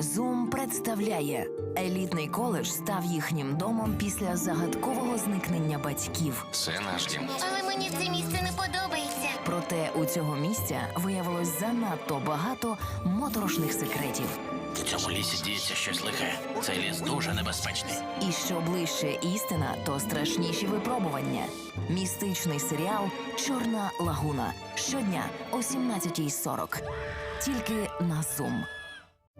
Zoom представляє елітний коледж став їхнім домом після загадкового зникнення батьків. Це наш дім. Але мені це місце не подобається. Проте у цього місця виявилось занадто багато моторошних секретів. В цьому лісі діється щось лихе. Цей ліс дуже небезпечний. І що ближче істина, то страшніші випробування. Містичний серіал Чорна лагуна щодня о 17.40. Тільки на Zoom.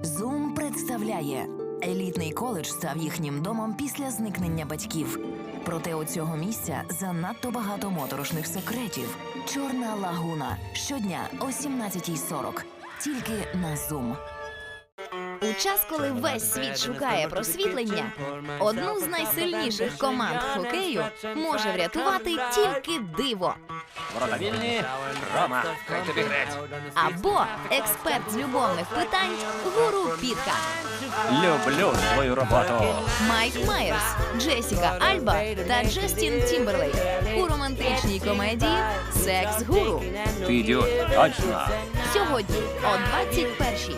Zoom представляє елітний коледж став їхнім домом після зникнення батьків. Проте у цього місця занадто багато моторошних секретів. Чорна лагуна щодня о 17.40. Тільки на Zoom. Час, коли весь світ шукає просвітлення, одну з найсильніших команд хокею може врятувати тільки диво Ворота вільні. Рома, хай тобі грець. або експерт з любовних питань гуру Пітка, Люблю свою роботу. Майк Майерс, Джесіка Альба та Джестін Тімберлейк у романтичній комедії Секс Гуру. Ти ідіот. Точно. Сьогодні о 21-й.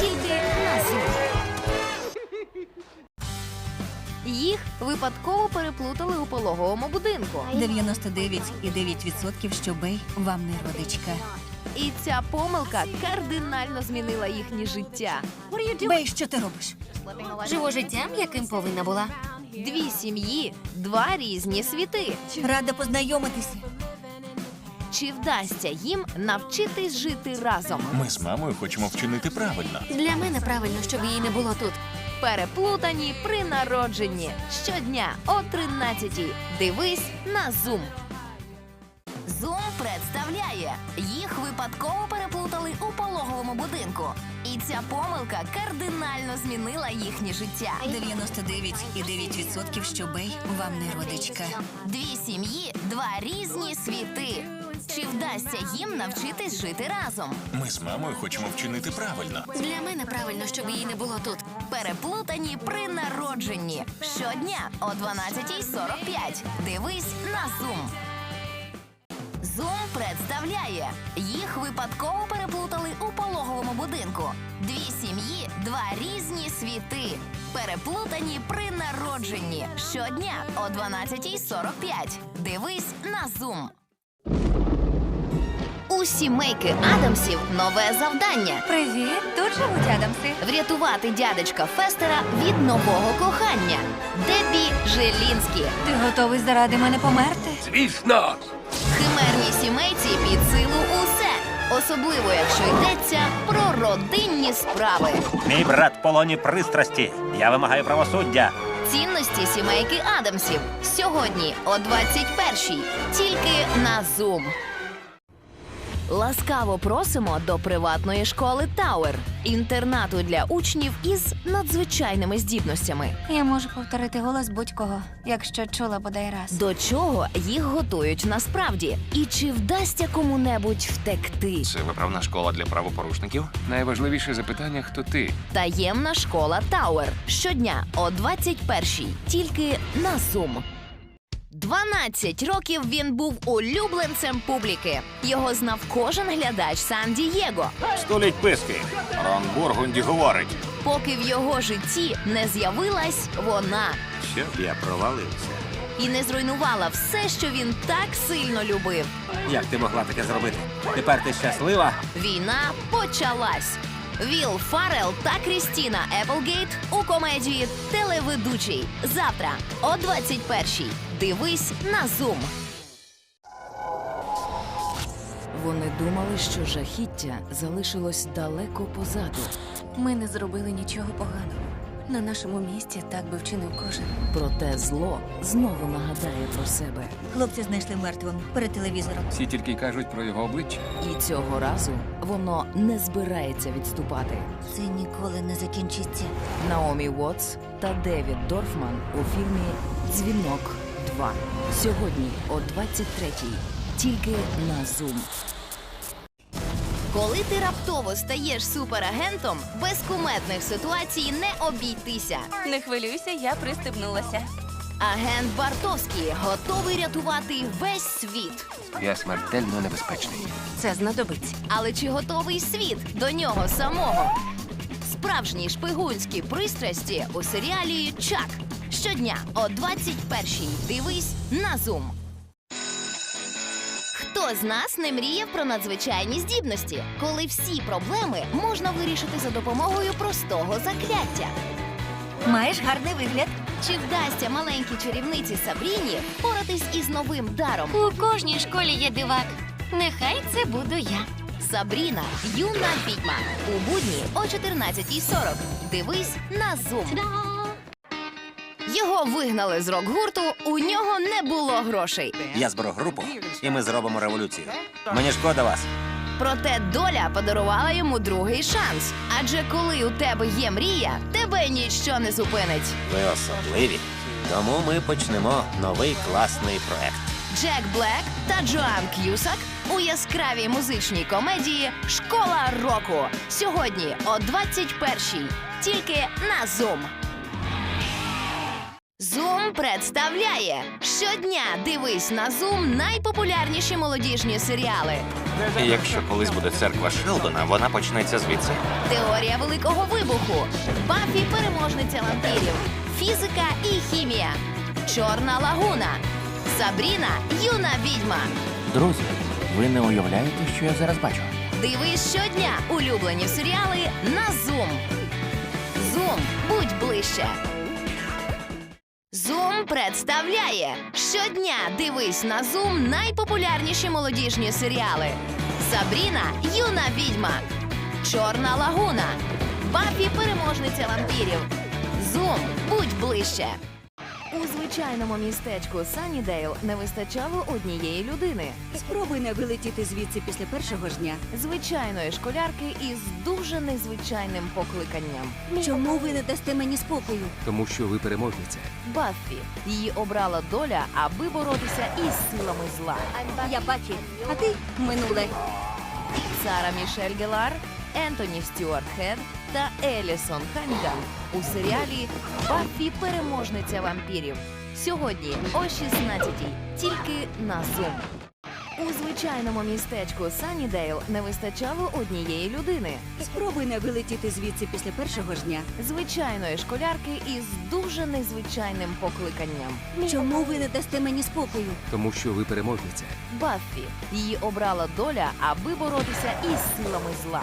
Тільки на Zoom. Їх випадково переплутали у пологовому будинку. 99,9% що Бей вам не родичка. І ця помилка кардинально змінила їхнє життя. Бей, що ти робиш? Живу життям, яким повинна була. Дві сім'ї, два різні світи. Рада познайомитися. Чи вдасться їм навчитись жити разом? Ми з мамою хочемо вчинити правильно. Для мене правильно, щоб її не було тут. Переплутані при народженні щодня о 13-й. Дивись на Zoom. Zoom представляє їх випадково переплутали у пологовому будинку. І ця помилка кардинально змінила їхнє життя. 99,9% що Бей вам не родичка. Дві сім'ї, два різні світи. Чи вдасться їм навчитись жити разом? Ми з мамою хочемо вчинити правильно. Для мене правильно, щоб її не було тут. Переплутані при народженні щодня о 12.45. Дивись на Zoom. Zoom представляє їх випадково переплутали у пологовому будинку. Дві сім'ї, два різні світи. Переплутані при народженні щодня о 12.45. Дивись на Zoom. У сімейки Адамсів нове завдання Привіт, тут живуть Адамси. врятувати дядечка Фестера від нового кохання. Дебі Желінські. Ти готовий заради мене померти? Звісно. Химерній сімейці під силу усе. Особливо, якщо йдеться про родинні справи. Мій брат в полоні пристрасті. Я вимагаю правосуддя. Цінності сімейки Адамсів сьогодні о 21-й. Тільки на Zoom. Ласкаво просимо до приватної школи Тауер, інтернату для учнів із надзвичайними здібностями. Я можу повторити голос будь-кого, якщо чула бодай раз. До чого їх готують насправді? І чи вдасться кому-небудь втекти? Це виправна школа для правопорушників. Найважливіше запитання, хто ти? Таємна школа Тауер щодня о 21-й. Тільки на Zoom. 12 років він був улюбленцем публіки. Його знав кожен глядач Сан-Дієго, Століть писки. Рон Бургунді говорить. поки в його житті не з'явилась вона Щоб я провалився. і не зруйнувала все, що він так сильно любив. Як ти могла таке зробити? Тепер ти щаслива? Війна почалась. Віл Фарел та Крістіна Еплгейт у комедії Телеведучий. Завтра о 21-й. Дивись на Zoom. Вони думали, що жахіття залишилось далеко позаду. Ми не зробили нічого поганого. На нашому місці так би вчинив кожен. Проте зло знову нагадає про себе. Хлопця знайшли мертвим перед телевізором. Всі тільки кажуть про його обличчя. І цього разу воно не збирається відступати. Це ніколи не закінчиться. Наомі Уотс та Девід Дорфман у фільмі Дзвінок 2. Сьогодні о 23-й. Тільки на Zoom. Коли ти раптово стаєш суперагентом, без кумедних ситуацій не обійтися. Не хвилюйся, я пристебнулася. Агент Бартовський готовий рятувати весь світ. Я смертельно небезпечний. Це знадобиться. Але чи готовий світ до нього самого? Справжні шпигунські пристрасті у серіалі Чак. Щодня о 21-й. Дивись на Зум. Хто з нас не мріяв про надзвичайні здібності, коли всі проблеми можна вирішити за допомогою простого закляття? Маєш гарний вигляд. Чи вдасться маленькій чарівниці Сабріні впоратись із новим даром? У кожній школі є дивак. Нехай це буду я. Сабріна, юна відьма. У будні о 14.40. Дивись на Зум. Його вигнали з рок-гурту, у нього не було грошей. Я зберу групу, і ми зробимо революцію. Мені шкода вас. Проте доля подарувала йому другий шанс. Адже коли у тебе є мрія, тебе ніщо не зупинить. Ви особливі. Тому ми почнемо новий класний проект. Джек Блек та Джоан К'юсак у яскравій музичній комедії Школа року. Сьогодні о 21-й. Тільки на Zoom. Zoom представляє щодня дивись на Zoom найпопулярніші молодіжні серіали. Якщо колись буде церква Шелдона, вона почнеться звідси. Теорія великого вибуху, Бафі переможниця вампірів, фізика і хімія, Чорна лагуна, Сабріна юна відьма. Друзі, ви не уявляєте, що я зараз бачу. Дивись щодня улюблені серіали на Zoom. Zoom, будь ближче. Zoom представляє щодня дивись на Zoom найпопулярніші молодіжні серіали. Сабріна юна відьма, Чорна лагуна, Бафі переможниця вампірів. Zoom, будь ближче. У звичайному містечку Саннідейл не вистачало однієї людини. Спробуй не вилетіти звідси після першого ж дня. звичайної школярки із дуже незвичайним покликанням. Чому ви не дасте мені спокою? Тому що ви переможниця. Баффі. Її обрала доля, аби боротися із силами зла. Я Бафі, а ти минуле. Сара Мішель Гелар, Ентоні Стюарт Хед та Елісон Ханіган у серіалі Баффі переможниця вампірів. Сьогодні о 16-й. Тільки на Zoom. У звичайному містечку Саннідейл не вистачало однієї людини. Спробуй не вилетіти звідси після першого ж дня. звичайної школярки із дуже незвичайним покликанням. Чому ви не дасте мені спокою? Тому що ви переможниця. Баффі. Її обрала доля, аби боротися із силами зла.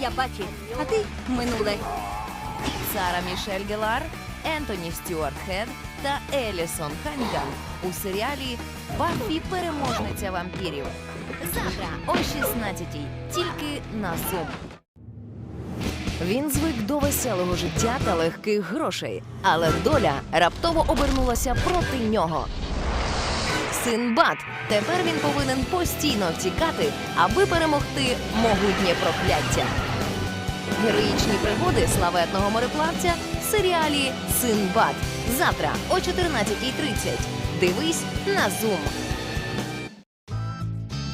Я Бафі, а ти минуле. Сара Мішель Гелар, Ентоні Стюарт Хед та Елісон Ханіган у серіалі Баффі переможниця вампірів. Завтра о 16-й. Тільки на Zoom. Він звик до веселого життя та легких грошей, але доля раптово обернулася проти нього. Синбад. Тепер він повинен постійно втікати, аби перемогти могутнє прокляття. Героїчні пригоди славетного мореплавця серіалі Синбад. Завтра о 14.30. Дивись на Zoom.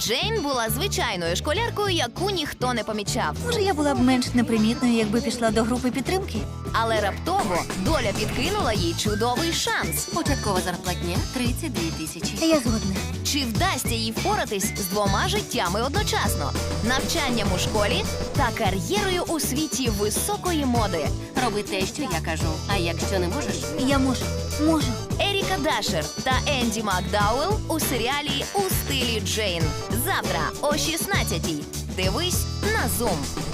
Джейн була звичайною школяркою, яку ніхто не помічав. Може, я була б менш непримітною, якби пішла до групи підтримки? Але раптово доля підкинула їй чудовий шанс. Початкова зарплатня 32 тисячі. Я згодна. Чи вдасться їй впоратись з двома життями одночасно: навчанням у школі та кар'єрою у світі високої моди? Роби те, що я кажу. А якщо не можеш, Я можу, можу. Еріка Дашер та Енді Макдауел у серіалі у стилі Джейн. Завтра о 16-й. Дивись на Zoom.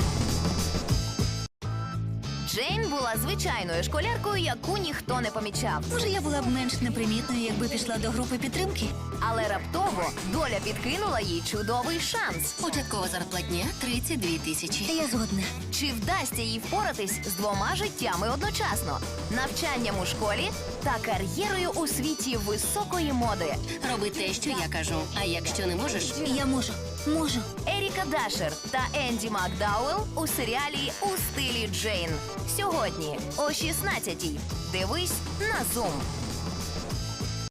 Джейн була звичайною школяркою, яку ніхто не помічав. Може, я була б менш непримітною, якби пішла до групи підтримки? Але раптово доля підкинула їй чудовий шанс. початкова зарплатня 32 тисячі. Я згодна. Чи вдасться їй впоратись з двома життями одночасно: навчанням у школі та кар'єрою у світі високої моди? Роби те, що я кажу. А якщо не можеш, Я можу, можу. Еріка Дашер та Енді Макдауел у серіалі у стилі Джейн. Сьогодні о 16-й. Дивись на Zoom.